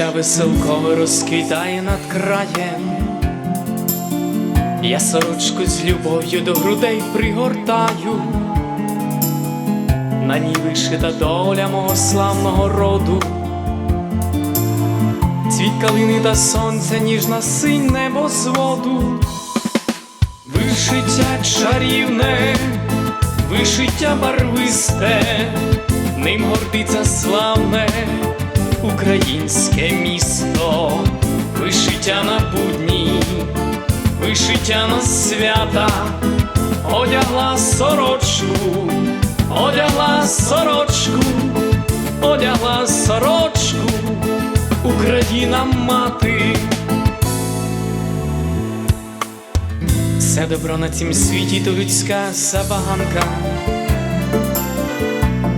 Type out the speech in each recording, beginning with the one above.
Вишиття веселкове розквітає над краєм. Я сорочку з любов'ю до грудей пригортаю, на ній вишита доля мого славного роду, цвіт калини та сонця, ніжна синь небо з воду, вишиття чарівне, вишиття барвисте, ним гордиться славне українське місто, вишиття на будні, вишиття на свята, одягла сорочку, одягла сорочку, одягла сорочку, Україна мати. Все добро на цім світі то людська забаганка.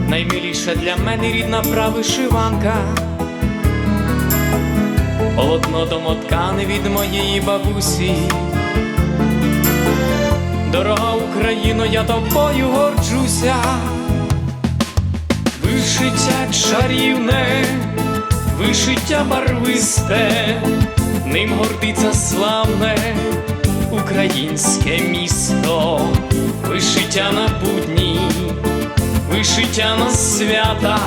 Наймиліша для мене рідна правишиванка, полотно домоткане від моєї бабусі. Дорога Україно, я тобою горджуся, вишиття чарівне, вишиття барвисте, ним гордиться славне українське місто, вишиття на будні вишиття на свята,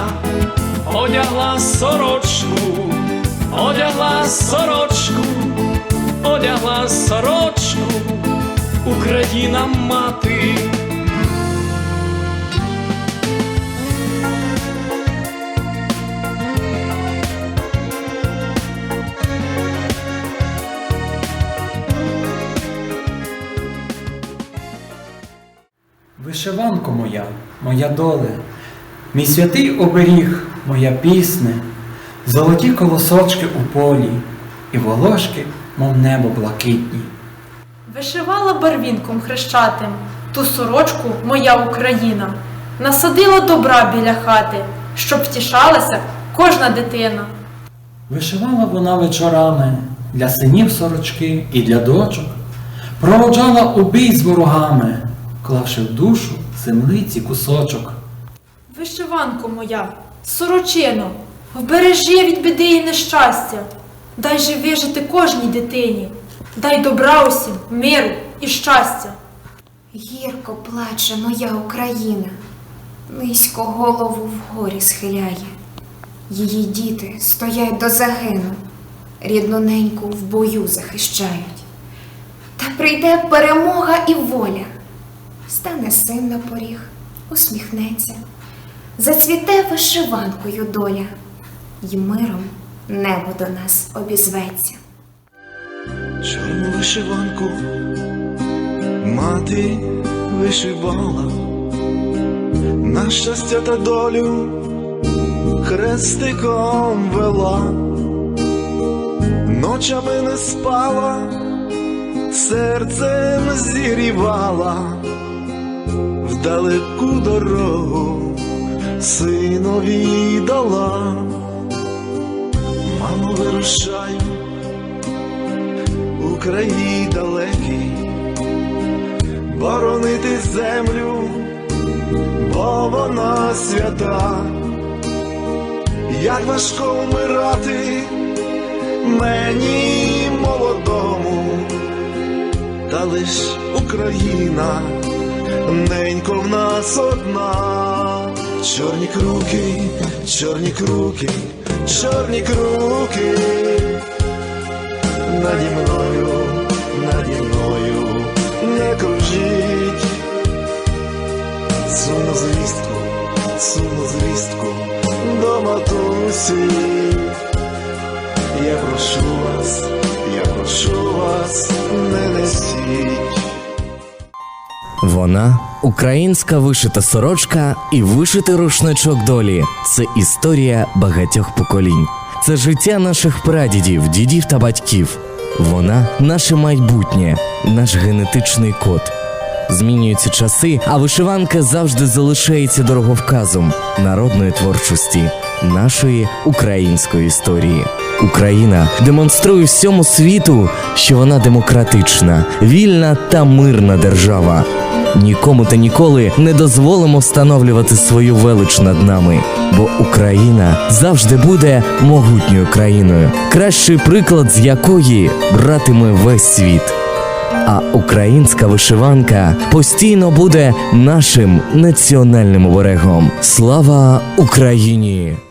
одягла сорочку, одягла сорочку, одягла сорочку, Україна мати. Вишиванко моя, моя доле, мій святий оберіг, моя пісне, золоті колосочки у полі, і волошки, мов небо блакитні. Вишивала барвінком хрещатим ту сорочку моя Україна, насадила добра біля хати, щоб втішалася кожна дитина. Вишивала вона вечорами для синів сорочки і для дочок, проводжала у бій з ворогами, клавши в душу землиці кусочок. Вишиванко моя, сорочино, вбережи від біди і нещастя, дай же вижити кожній дитині, дай добра усім, миру і щастя. Гірко плаче моя Україна, низько голову вгорі схиляє. Її діти стоять до загину, рідну неньку в бою захищають. Та прийде перемога і воля, стане син на поріг, усміхнеться, зацвіте вишиванкою доля, й миром небо до нас обізветься. Чорну вишиванку мати вишивала, на щастя та долю хрестиком вела, ночами не спала, серцем зігрівала, в далеку дорогу синові дала, вирушаю у краї боронити землю, бо вона свята, як важко вмирати мені молодому, та лиш Україна, ненько в нас одна, чорні круки, чорні круки, чорні круки наді мною, наді мною не кружіть. Сумну звістку, сумну звістку до матусі. Я прошу вас, я прошу вас, не несіть. Вона українська вишита сорочка і вишитий рушничок долі. Це історія багатьох поколінь. Це життя наших прадідів, дідів та батьків. Вона наше майбутнє, наш генетичний код. Змінюються часи, а вишиванка завжди залишається дороговказом народної творчості, нашої української історії. Україна демонструє всьому світу, що вона демократична, вільна та мирна держава. Нікому та ніколи не дозволимо встановлювати свою велич над нами, бо Україна завжди буде могутньою країною, кращий приклад з якої братиме весь світ. А українська вишиванка постійно буде нашим національним оберегом. Слава Україні!